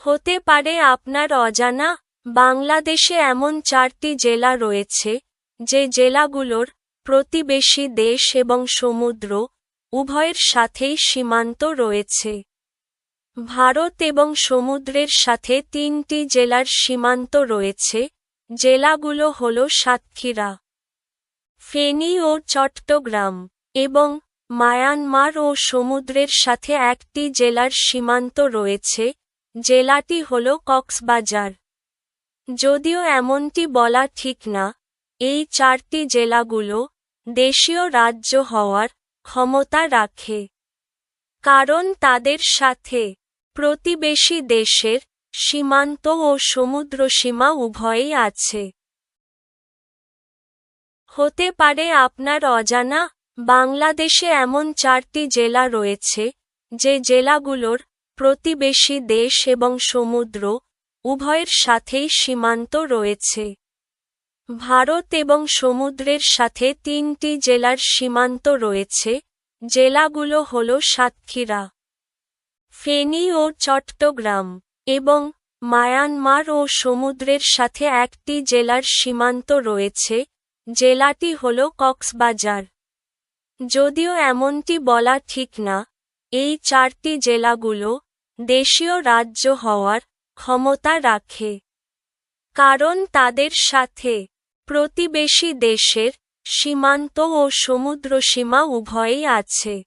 হতে পারে আপনার অজানা, বাংলাদেশে এমন চারটি জেলা রয়েছে, যে জেলাগুলোর প্রতিবেশী দেশ এবং সমুদ্র উভয়ের সাথেই সীমান্ত রয়েছে। ভারত এবং সমুদ্রের সাথে তিনটি জেলার সীমান্ত রয়েছে, জেলাগুলো হল সাতক্ষীরা, ফেনী ও চট্টগ্রাম এবং মায়ানমার ও সমুদ্রের সাথে একটি জেলার সীমান্ত রয়েছে জেলাটি হল কক্সবাজার। যদিও এমনটি বলা ঠিক না, এই চারটি জেলাগুলো দেশীয় রাজ্য হওয়ার ক্ষমতা রাখে। কারণ তাদের সাথে প্রতিবেশী দেশের সীমান্ত ও সমুদ্রসীমা উভয়ই আছে। হতে পারে আপনার অজানা, বাংলাদেশে এমন চারটি জেলা রয়েছে, যে জেলাগুলোর প্রতিবেশী দেশ এবং সমুদ্র উভয়ের সাথেই সীমান্ত রয়েছে। ভারত এবং সমুদ্রের সাথে তিনটি জেলার সীমান্ত রয়েছে, জেলাগুলো হল সাতক্ষীরা, ফেনী ও চট্টগ্রাম এবং মায়ানমার ও সমুদ্রের সাথে একটি জেলার সীমান্ত রয়েছে, জেলাটি হল কক্সবাজার। যদিও এমনটি বলা ঠিক না, এই চারটি জেলাগুলো দেশীয় রাজ্য হওয়ার ক্ষমতা রাখে। কারণ তাদের সাথে প্রতিবেশী দেশের সীমান্ত ও সমুদ্রসীমা উভয়ই আছে।